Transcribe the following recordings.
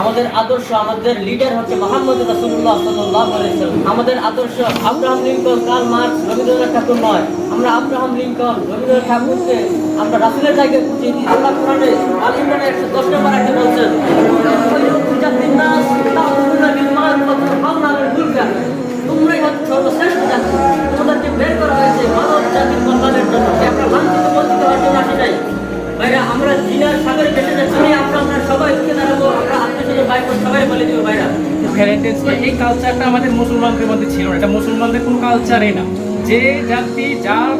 আমাদের আদর্শ, আমাদের লিডার হচ্ছে মোহাম্মদ আলাইহি ওয়াসাল্লাম আমাদের আদর্শ Abraham Lincoln, Karl Marx, Rabindranath Tagore নয়। আমরা আব্রাহাম লিঙ্কন, রবীন্দ্রনাথ ঠাকুরকে আমরা রাসূলের জায়গায় পৌঁছে দিই। আল্লাহ কোরআনে আল ইমরানে 110 নম্বর আয়াতে বলছেন জাতির নাস তাউনা বিল মারফত হাওনা আল মুলকা তোমরাই হচ্ছে সর্বশ্রেষ্ঠ জাতি। তোমাদেরকে বের করা জন্য। আমরা জিনার সাগরে সবাই বলে দিব ভাইরা। ভ্যালেন্টাইন্স এই কালচারটা আমাদের মুসলমানদের মধ্যে ছিল না। এটা মুসলমানদের কোনো কালচারই না। যে জাতি যার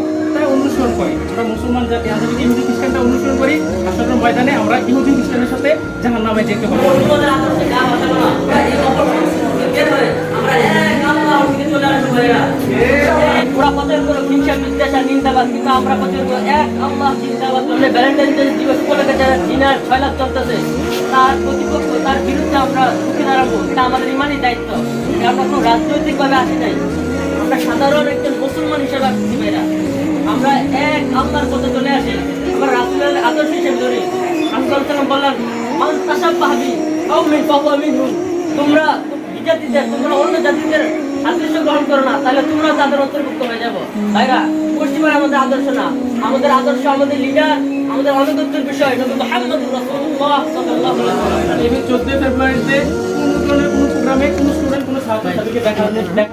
অনুসরণ করে। আমরা মুসলমান জাতি আমরা যদি ইহুদি খ্রিস্টানটা অনুসরণ করি আসলে ময়দানে আমরা ইহুদি খ্রিস্টানের সাথে জাহান নামে যেতে না আমরা এক হিংসা বিদ্বেষ নিন্দাবাদ। কিন্তু আমরা আল্লাহ চিন্তাবাদ করলে ভ্যালেন্টাইন দিবস উপলক্ষে যারা দিনার ছয় লাখ চলতেছে। তার প্রতিপক্ষ, তার বিরুদ্ধে আমরা রুখে দাঁড়াবো, এটা আমাদের ইমানই দায়িত্ব। আমরা কোনো রাজনৈতিকভাবে আসি নাই। আমরা সাধারণ একজন মুসলমান হিসেবে আসছি, ভাইরা। আমরা এক আল্লাহর পথে চলে আসি। আমরা রাসুলের আদর্শ হিসেবে ধরি। রাসুল সাল্লাম বললেন, মান তাসাব্বাহাবি কাউমিন ফাহুয়া মিনহুম তোমরা বিজাতিদের তোমরা অন্য জাতিদের আদর্শ তাহলে তোমরা তাদের অন্তর্ভুক্ত হয়ে যাব। ভাইরা, পশ্চিমের আমাদের আদর্শ না। আমাদের আদর্শ আমাদের লিডার আমাদের অনুগত্যের বিষয়। চোদ্দই ফেব্রুয়ারিতে কোনো ধরনের কোনো প্রোগ্রামে কোনো স্টুডেন্ট কোনো দেখা